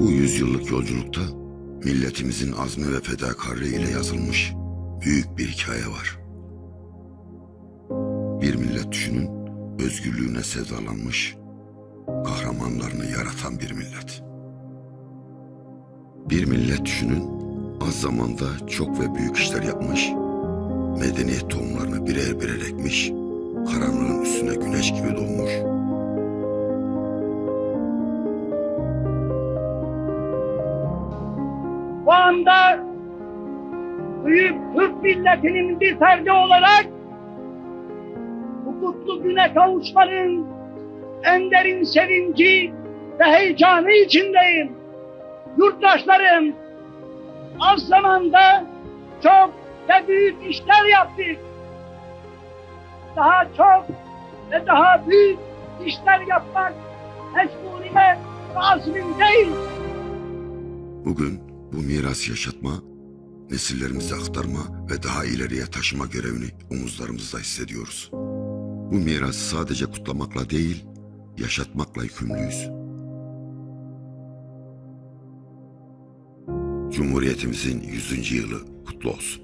Bu yüzyıllık yolculukta milletimizin azmi ve fedakarlığı ile yazılmış büyük bir hikaye var. Bir millet düşünün, özgürlüğüne sevdalanmış, kahramanlarını yaratan bir millet. Bir millet düşünün, az zamanda çok ve büyük işler yapmış, medeniyet tohumlarını birer birer ekmiş, karanlığın üstüne güneş gibi doğmuş, anda büyük Türk milletinin bir ferdi olarak bu kutlu güne kavuşmanın en derin sevinci ve heyecanı içindeyim. Yurttaşlarım, az zamanda çok ve büyük işler yaptık. Daha çok ve daha büyük işler yapmak mecburiyet ve azmindeyiz. Bugün bu miras yaşatma, nesillerimize aktarma ve daha ileriye taşıma görevini omuzlarımızda hissediyoruz. Bu mirası sadece kutlamakla değil, yaşatmakla yükümlüyüz. Cumhuriyetimizin 100. yılı kutlu olsun.